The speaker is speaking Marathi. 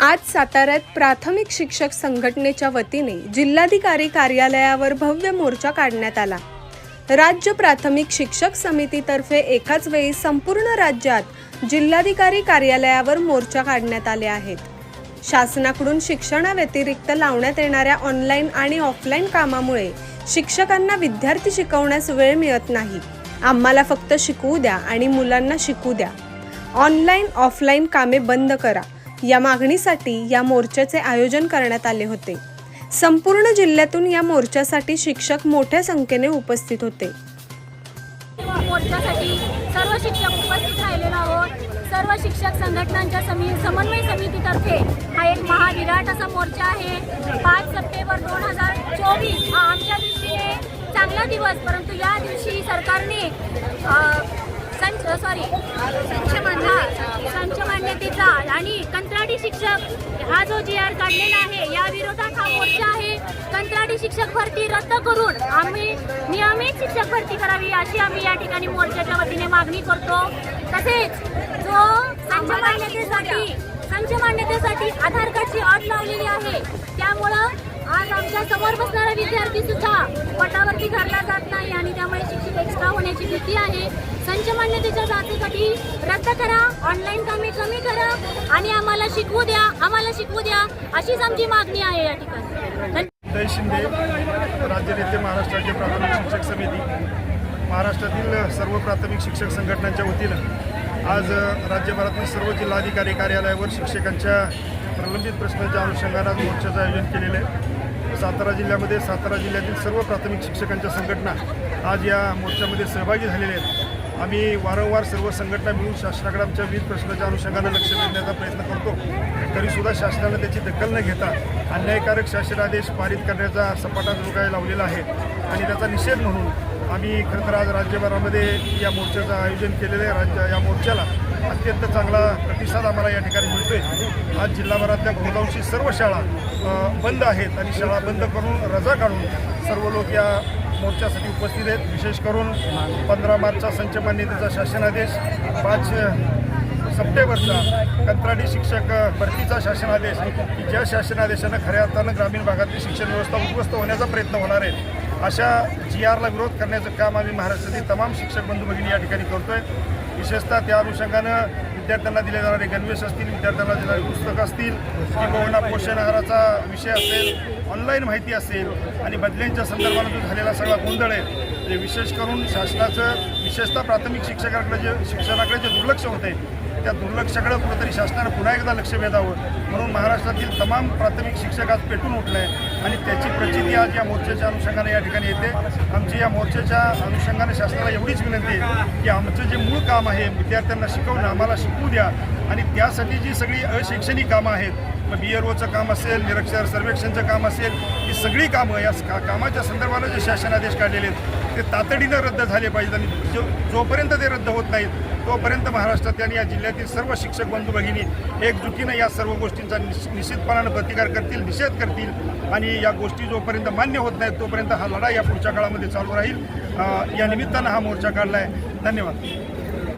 आज साताऱ्यात प्राथमिक शिक्षक संघटनेच्या वतीने जिल्हाधिकारी कार्यालयावर भव्य मोर्चा काढण्यात आला. राज्य प्राथमिक शिक्षक समितीतर्फे एकाच वेळी संपूर्ण राज्यात जिल्हाधिकारी कार्यालयावर मोर्चा काढण्यात आले आहेत. शासनाकडून शिक्षणाव्यतिरिक्त लावण्यात येणाऱ्या ऑनलाईन आणि ऑफलाईन कामामुळे शिक्षकांना विद्यार्थी शिकवण्यास वेळ मिळत नाही. आम्हाला फक्त शिकवू द्या आणि मुलांना शिकू द्या. ऑनलाईन ऑफलाईन कामे बंद करा. या मागणीसाठी या मोर्चाचे आयोजन करण्यात आले होते. संपूर्ण जिल्ह्यातून या मोर्चासाठी शिक्षक मोठ्या संख्येने उपस्थित होते. मोर्चासाठी सर्व शिक्षक उपस्थित राहिलेलो आहोत. सर्व शिक्षक संघटनांच्या समी समन्वय समितीतर्फे हा एक महाविराट असा मोर्चा आहे. पाच सप्टेंबर दोन हजार चोवीस हा आमच्या दृष्टीने चांगला दिवस परंतु या दिवशी सरकारने सॉरी संच आणि कंत्राटी शिक्षक हा जो जी आर काढलेला आहे या विरोधात हा मोर्चा आहे. कंत्राटी शिक्षक भरती रद्द करून आम्ही नियमित शिक्षक भरती करावी अशी आम्ही या ठिकाणी मोर्चाच्या वतीने मागणी करतो. तसेच जो संच मान्यतेसाठी संच मान्यतेसाठी आधार कार्डची अट लावलेली आहे त्यामुळं आज आमच्यासमोर बसणारा विद्यार्थी सुद्धा पटावरती धरला जात नाही आणि त्यामुळे शिक्षक एक्स्ट्रा होण्याची भीती आहे. राज्य मान्यतेच्या जातीसाठी रद्द करा ऑनलाईन कामे कमी करा आणि आम्हाला शिकवू द्या आम्हाला शिकवू द्या अशीच आमची मागणी आहे या ठिकाणी. शिंदे राज्य नेते महाराष्ट्राचे प्राथमिक शिक्षक समिती. महाराष्ट्रातील सर्व प्राथमिक शिक्षक संघटनांच्या वतीनं आज राज्यभरातील सर्व जिल्हाधिकारी कार्यालयावर शिक्षकांच्या प्रलंबित प्रश्नांच्या अनुषंगानं आज मोर्चाचं आयोजन केलेलं आहे. सातारा जिल्ह्यामध्ये सातारा जिल्ह्यातील सर्व प्राथमिक शिक्षकांच्या संघटना आज या मोर्चामध्ये सहभागी झालेल्या आहेत. आम्ही वारंवार सर्व संघटना मिळून शासनाकडे आमच्या विविध प्रश्नाच्या अनुषंगानं लक्ष वेधण्याचा प्रयत्न करतो. तरीसुद्धा शासनानं त्याची दखल न घेता अन्यायकारक शासनादेश पारित करण्याचा सपाटा जो काय लावलेला आहे. आणि त्याचा निषेध म्हणून आम्ही खरं तर आज राज्यभरामध्ये या मोर्चाचं आयोजन केलेलं आहे. राज्य या मोर्चाला अत्यंत चांगला प्रतिसाद आम्हाला या ठिकाणी मिळतोय. आज जिल्हाभरातल्या बहुतांशी सर्व शाळा बंद आहेत. आणि शाळा बंद करून रजा काढून सर्व लोक या मोर्चासाठी उपस्थित आहेत. विशेष करून पंधरा मार्चचा संच मान्यतेचा शासनादेश पाच सप्टेंबरचा कंत्राटी शिक्षक भरतीचा शासनादेश की ज्या शासनादेशानं खऱ्या अर्थानं ग्रामीण भागातली शिक्षण व्यवस्था उद्ध्वस्त होण्याचा प्रयत्न होणार आहे अशा जी आरला विरोध करण्याचं काम आम्ही महाराष्ट्रातील तमाम शिक्षक बंधू भगिनी या ठिकाणी करतोय. विशेषतः त्या अनुषंगानं विद्यार्थ्यांना दिले जाणारे गणवेश असतील विद्यार्थ्यांना देणारे पुस्तकं असतील किंवा पोषण आहाराचा विषय असेल ऑनलाईन माहिती असेल आणि बदल्यांच्या संदर्भानं जो झालेला सगळा गोंधळ आहे ते विशेष करून शासनाचं विशेषतः प्राथमिक शिक्षकाकडे जे शिक्षणाकडे जे दुर्लक्ष होते त्या दुर्लक्षाकडे कुठंतरी शासनानं पुन्हा एकदा लक्ष वेधावं. म्हणून महाराष्ट्रातील तमाम प्राथमिक शिक्षक आज पेटून उठले आहे आणि त्याची प्रचिती आज या मोर्चाच्या अनुषंगाने या ठिकाणी येते. आमची या मोर्चाच्या अनुषंगाने शासनाला एवढीच विनंती आहे की आमचं जे मूळ काम आहे विद्यार्थ्यांना शिकवणं आम्हाला शिकवू द्या. आणि त्यासाठी जी सगळी अशैक्षणिक कामं आहेत मग बी एल ओचं काम असेल निरक्षर सर्वेक्षणचं काम असेल ही सगळी कामं या का कामाच्या संदर्भानं जे शासनादेश काढलेले आहेत ते तातडीनं रद्द झाले पाहिजेत आणि जो जोपर्यंत ते रद्द होत नाहीत तोपर्यंत महाराष्ट्रात आणि या जिल्ह्यातील सर्व शिक्षक बंधू भगिनी एकजुटीनं या सर्व गोष्टींचा निश निश्चितपणानं प्रतिकार करतील निषेध करतील आणि या गोष्टी जोपर्यंत मान्य होत नाहीत तोपर्यंत हा लढा या पुढच्या काळामध्ये चालू राहील. या निमित्तानं हा मोर्चा काढला आहे धन्यवाद.